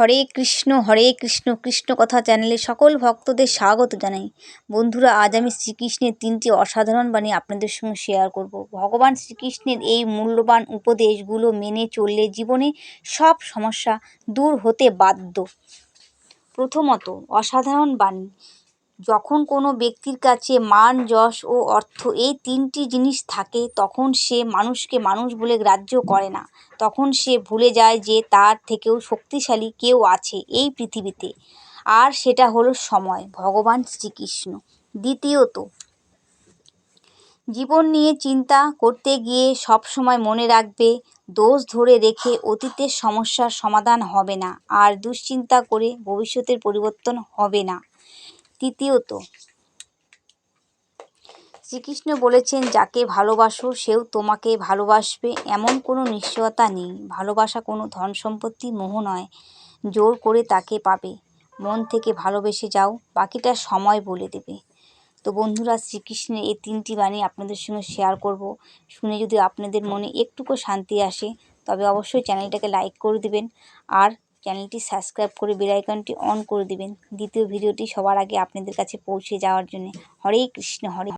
হরে কৃষ্ণ হরে কৃষ্ণ কৃষ্ণ কথা চ্যানেলে সকল ভক্তদের স্বাগত জানাই। বন্ধুরা, আজ আমি শ্রীকৃষ্ণের তিনটি অসাধারণ বাণী আপনাদের সঙ্গে শেয়ার করব। ভগবান শ্রীকৃষ্ণের এই মূল্যবান উপদেশগুলো মেনে চললে জীবনে সব সমস্যা দূর হতে বাধ্য। প্রথমত, অসাধারণ বাণী। যখন কোনো ব্যক্তির কাছে মান, যশ ও অর্থ এই তিনটি জিনিস থাকে, তখন সে মানুষকে মানুষ বলে গ্রাহ্য করে না। তখন সে ভুলে যায় যে তার থেকেও শক্তিশালী কেউ আছে এই পৃথিবীতে। আর সেটা হলো সময়, ভগবান শ্রীকৃষ্ণ। দ্বিতীয়ত, জীবন নিয়ে চিন্তা করতে গিয়ে সব সময় মনে রাখবে, দোষ ধরে রেখে অতীতের সমস্যার সমাধান হবে না, আর দুশ্চিন্তা করে ভবিষ্যতের পরিবর্তন হবে না। তৃতীয়ত, শ্রীকৃষ্ণ বলেছেন, যাকে ভালোবাসো, সেও তোমাকে ভালোবাসবে। এমন কোনো নিশ্চয়তা নেই। ভালোবাসা কোনো ধন সম্পত্তি, মোহ নয়। জোর করে তাকে পাবে। মন থেকে ভালোবেসে যাও। বাকিটা সময় বলে দেবে। তো বন্ধুরা, শ্রীকৃষ্ণের এই তিনটি বাণী আপনাদের সঙ্গে শেয়ার করব। শুনে যদি আপনাদের মনে একটুকু শান্তি আসে, তবে অবশ্যই চ্যানেলটাকে লাইক করে দেবেন। আর চ্যানেলটি সাবস্ক্রাইব করে বেলাইকনটি অন করে দেবেন। দ্বিতীয় ভিডিওটি সবার আগে আপনাদের কাছে পৌঁছে যাওয়ার জন্য। হরে কৃষ্ণ, হরে